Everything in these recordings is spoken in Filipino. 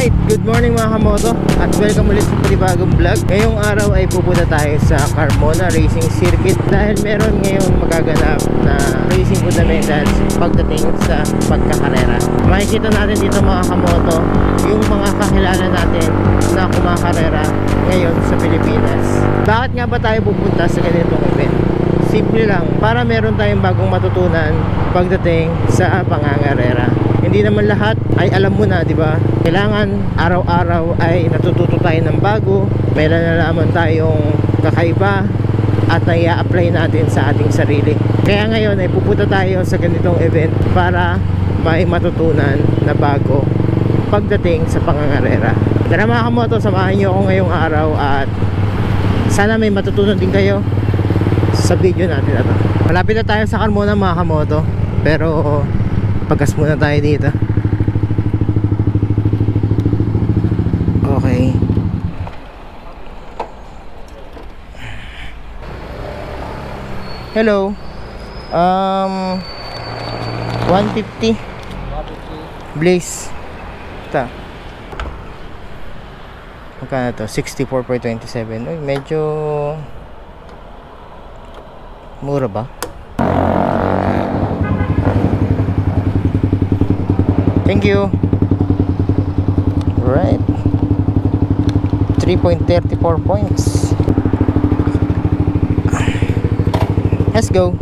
Alright, good morning mga kamoto at welcome ulit sa panibagong vlog. Ngayong araw ay pupunta tayo sa Carmona Racing Circuit dahil meron ngayong magaganap na racing fundamentals pagdating sa pagkakarera. Makikita natin dito mga kamoto yung mga kakilala natin na kumakarera ngayon sa Pilipinas. Bakit nga ba tayo pupunta sa ganitong event? Simple lang, para meron tayong bagong matutunan pagdating sa pangangarera. Hindi naman lahat ay alam mo na, di ba? Kailangan araw-araw ay natututo tayo ng bago, may nalalaman tayong kakaiba at nai-apply natin sa ating sarili. Kaya ngayon ay pupunta tayo sa ganitong event para may matutunan na bago pagdating sa pangangarera. Tara mga kamoto, samahan niyo ako ngayong araw at sana may matutunan din kayo sa video natin na to. Malapit na tayo sa Carmona mga kamoto. Pero pagkas muna tayo dito. Okay. Hello. Um 150 Blaze. Ta. Magkano to? 64.27. Uy, medyo Mura ba? Thank you. Right. 3.34 points. Let's go.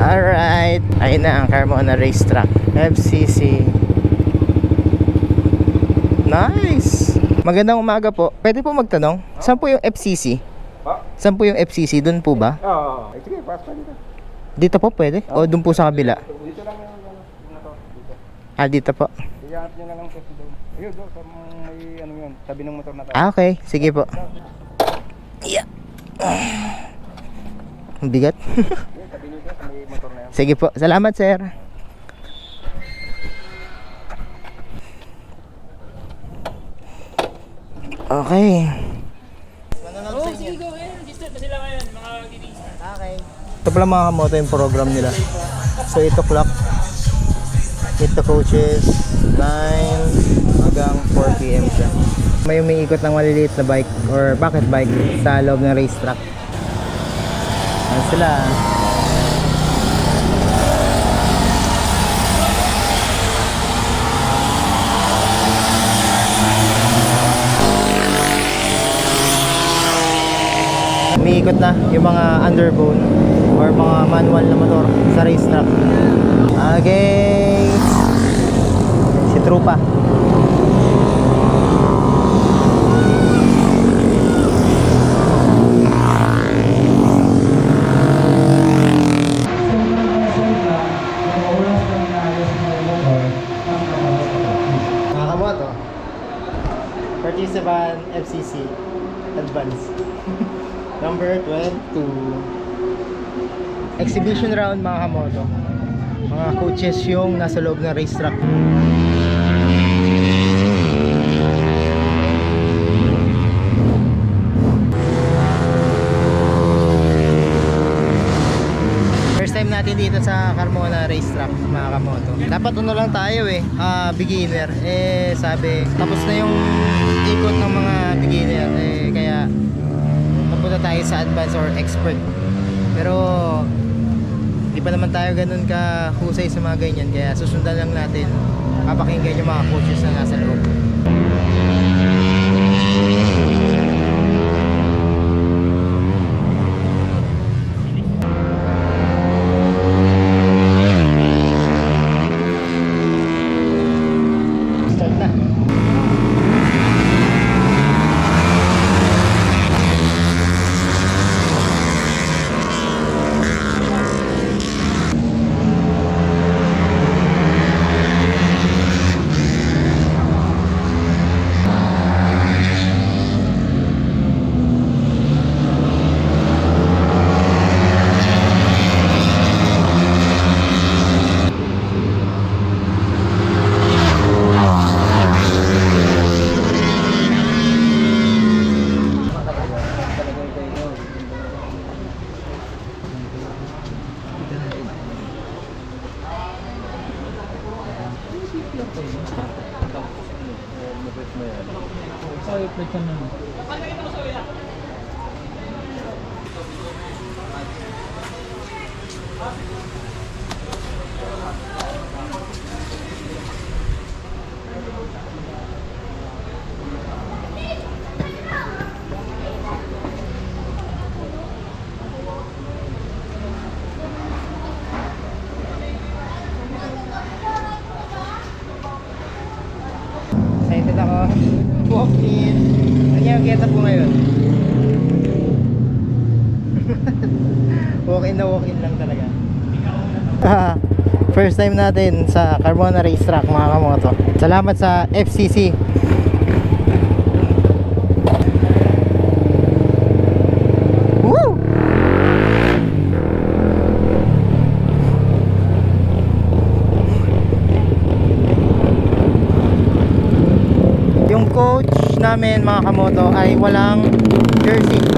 Alright. Ayun na ang Carmona Racetrack. FCC. Nice. Magandang umaga po. Pwede po magtanong? Saan po yung FCC? Pa? Saan po yung FCC? Doon po ba? Oo. Eh, sige, pasok dito. Dito po pwede? O doon po sa kabila? Dito lang yung ano. Dito. Ah, dito po. Iyaat nyo na lang kasi doon. Ayun, doon. Sa may ano yun. Tabi ng motor na tayo. Ah, okay. Sige po. Yeah. Ang bigat. Ayun, tabi nyo doon sa may motor na yun. Sige po. Salamat, sir. Okay. Okay. Ito pala mga kamoto yung program nila. So 8 o'clock. Meet the coaches. 9 hanggang 4 p.m. siya. May umiikot ng maliliit na bike or bucket bike sa loob ng racetrack. Ayan sila. Umiikot na yung mga underbone or mga manual na motor sa racetrack. Okay. Si Trupa. Participant FCC Advance. Number 12 Exhibition round mga kamoto. Mga coaches yung nasa loob ng racetrack. First time natin dito sa Carmona Racetrack mga kamoto. Dapat ano lang tayo eh, ah, beginner. Eh sabi, tapos na yung ikot ng mga beginner. Eh kaya napunta tayo sa advanced or expert. Pero di pa naman tayo ganun ka husay sa mga ganyan. Kaya susundan lang natin papakinggan yung mga coaches na nasa loob. Excited ako. Walk in. Yung get up mo ngayon? walk in na walk in lang talaga. First time natin sa Carmona Racetrack mga kamoto. Salamat sa FCC. Namin mga kamoto ay walang jersey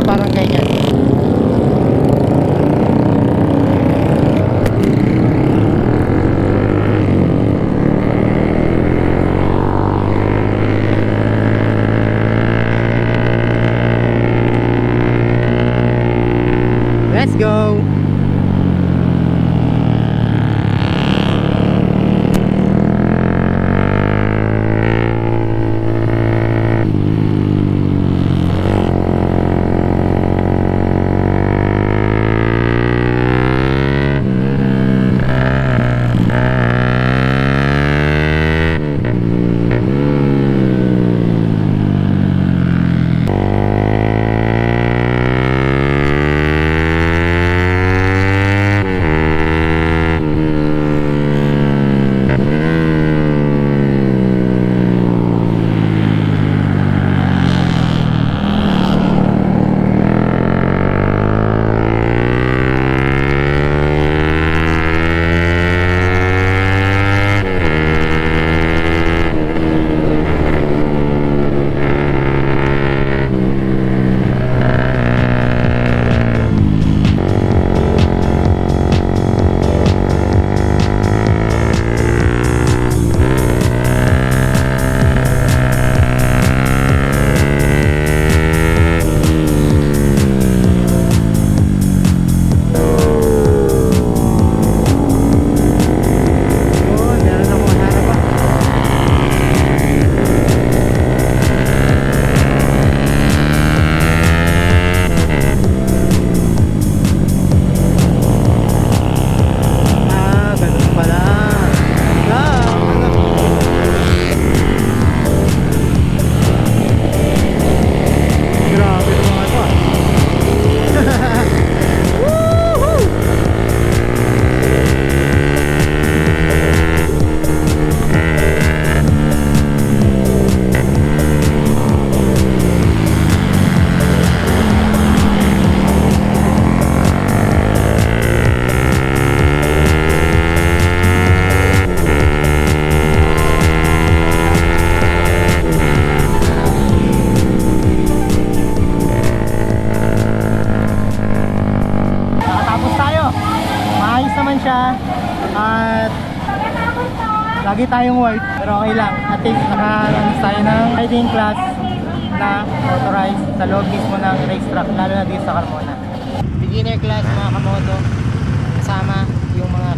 lagi tayong white. Pero okay lang. At least nakaranas tayo ng riding class na authorized sa loob mismo ng racetrack. Lalo na dito sa Carmona. Beginner class mga kamoto. Kasama yung mga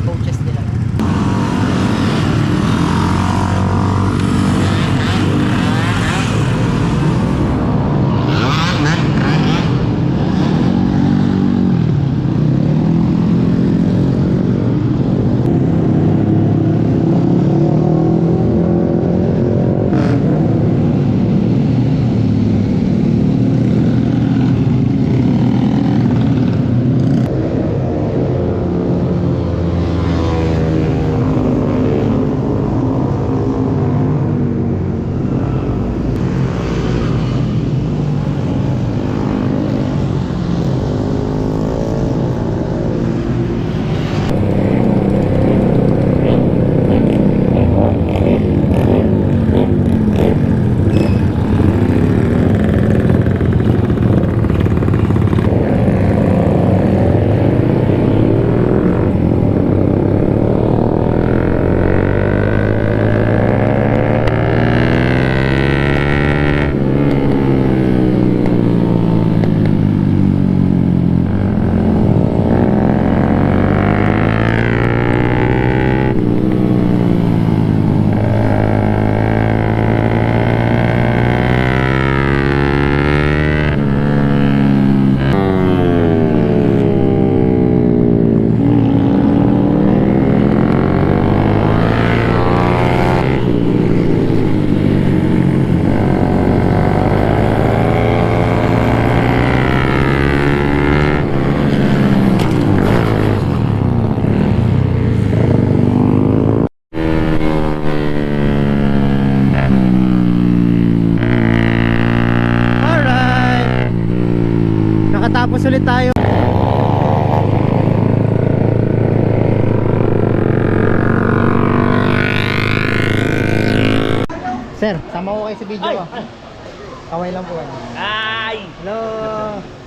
Kaway lang po kayo. Ay! Hello!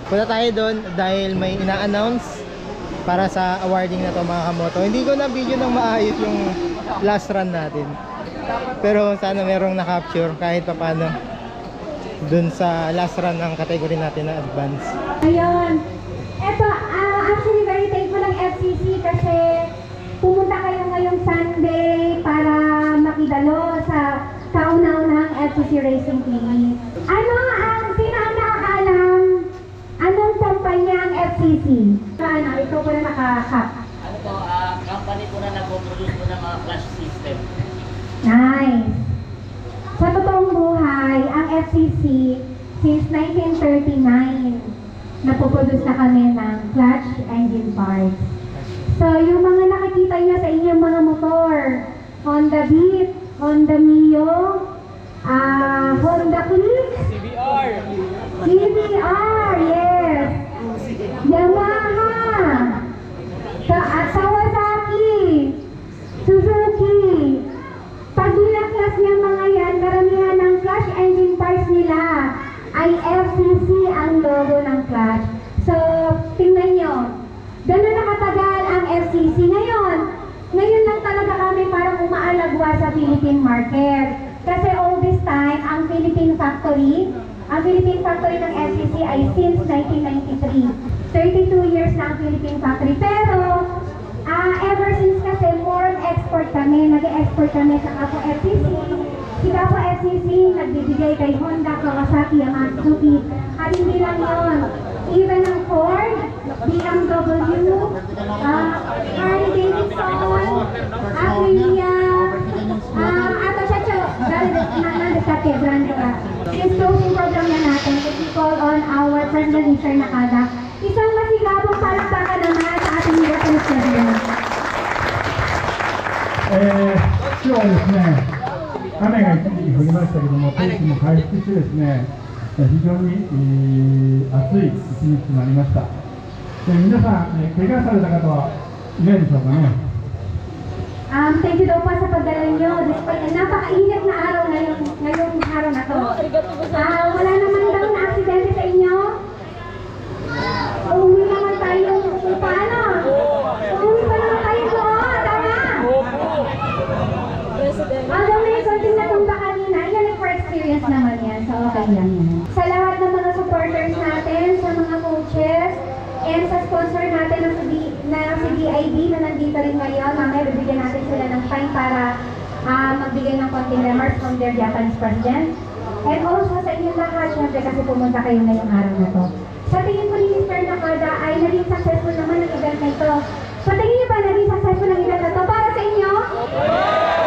Punta tayo doon dahil may ina-announce para sa awarding na to mga kamoto. Hindi ko na video ng maayos yung last run natin. Pero sana merong na-capture kahit pa paano dun sa last run ng category natin na advance. Ayun. Eto, ah, actually very thankful ng FCC kasi pumunta kayo ngayong Sunday para makidalo kauna-unahang FCC Racing Clinic. Ano ang sino ang nakakaalam? Anong kumpanya ang FCC? Ano, ikaw po na nakakap. Ano po, ah, company po na nagpo-produce po ng mga flash system. Nice. Sa totoong buhay, ang FCC, since 1939, napoproduce na kami ng clutch engine parts. So, yung mga nakikita niyo sa inyong mga motor, Honda Beat, Honda Mio, ah Honda Click, CBR! CBR, yes. Yamaha, sa at Kawasaki, Suzuki. Pag binaklas niya mga yan, karamihan ng clutch engine parts nila ay FCC ang logo ng clutch. So, tingnan nyo. Gano'n nakatagal ang FCC ngayon. Ngayon lang talaga kami parang umaalagwa sa Philippine market. Kasi time, ang Philippine factory, ang Philippine factory ng FCC ay since 1993. 32 years na ang Philippine factory. Pero, ah ever since kasi more export kami, nag-export kami sa Kapo FCC. Si Kapo FCC nagbibigay kay Honda, Kawasaki, Yamaha, Suzuki. At hindi lang yun. Even ang Ford, BMW, ah Harley Davidson, Aprilia, Nandesate, brand ka. Yung closing program na natin, if we call on our President Mr. Nakada, isang masigabong palakpakan naman sa ating European President. えー今日はですね、雨が一時期降りましたけども、天気も回復してですね、非常に、えー暑い一日となりました。で皆さん、えー怪我された方はいないでしょうかね。Um, thank you daw po sa pagdala nyo. Despite na napakainit na araw ngayong, ngayong araw na to. Ah, wala naman daw na aksidente sa inyo? Uuwi naman tayo kung paano? Uuwi pa naman tayo doon, tama? Although may konting natumba kanina, yan ay for experience naman yan. So okay lang yan. Sa lahat ng mga supporters natin, sa mga coaches, and sa sponsor natin na si, D- na si DID na nandito rin ngayon, mamaya bibigyan natin sila ng time para ah, magbigay ng konting remarks from their Japanese president. And also sa inyong lahat, syempre kasi pumunta kayo ngayong araw na to. Sa tingin ko ni Mr. Nakada ay naging successful naman ang event na ito. Sa tingin niyo ba naging successful ang event na to para sa inyo? Alasin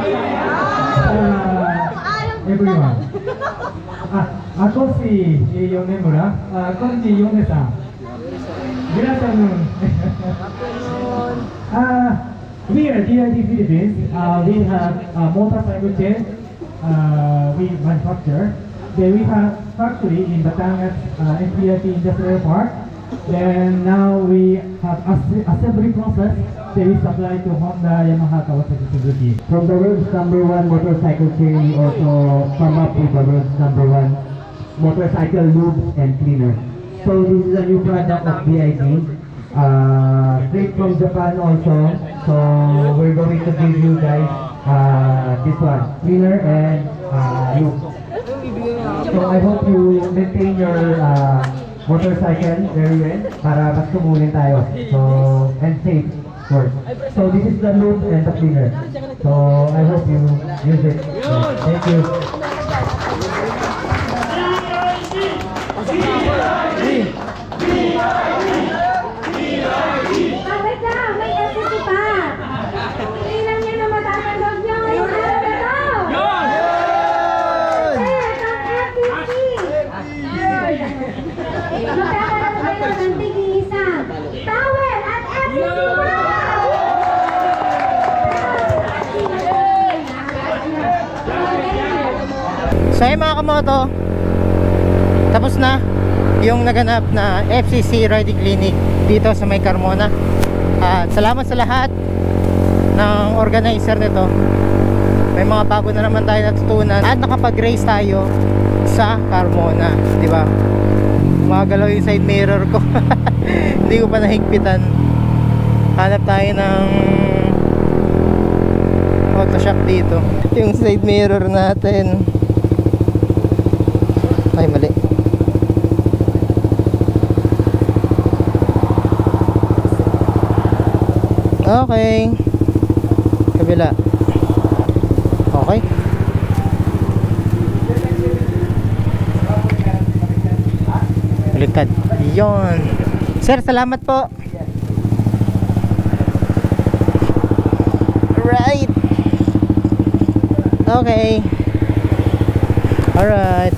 Right? Uh, everyone. Ah, ako si Yonemura. Ah, ako si Yone-san. Good afternoon. Ah, we are DID Philippines. Uh, we have a motorcycle chain. Uh, we manufacture. Then we have factory in Batangas uh, MPIT Industrial Park. Then now we have ass- assembly process. We supply to Honda, Yamaha, Kawasaki, Suzuki. From the world's number one motorcycle chain, we also come up with the world's number one motorcycle lube and cleaner. So this is a new product of BID, uh, straight from Japan also. So we're going to give you guys uh, this one, cleaner and uh, lube. So I hope you maintain your uh, motorcycle very well para mas tumulin tayo. So, and safe, of course. So this is the lube and the cleaner. So I hope you use it. Thank you. Ah, wait lang, may FCC pa. Hindi lang yan na matatanggap nyo ngayong araw na to. Yes, ang FCC. Magkakaroon kayo ng tig-isa. Towel at FCC pa. So ayun mga kamoto, tapos na yung naganap na FCC Riding Clinic dito sa May Carmona. At salamat sa lahat ng organizer nito. May mga bago na naman tayo natutunan at nakapag-race tayo sa Carmona, di ba? Magalaw yung side mirror ko. Hindi ko pa nahigpitan. Hanap tayo ng Photoshop dito. Yung side mirror natin. Ay, mali. Okay. Kabila. Okay. Baliktad. Yon. Sir, salamat po. Right. Okay. Alright,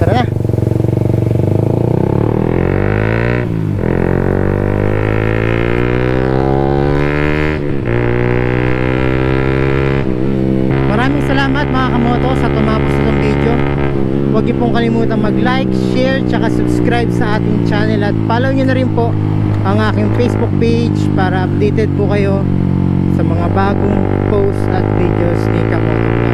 Huwag niyo pong kalimutan mag-like, share, tsaka subscribe sa ating channel at follow niyo na rin po ang aking Facebook page para updated po kayo sa mga bagong posts at videos ni Kamoto Vlog.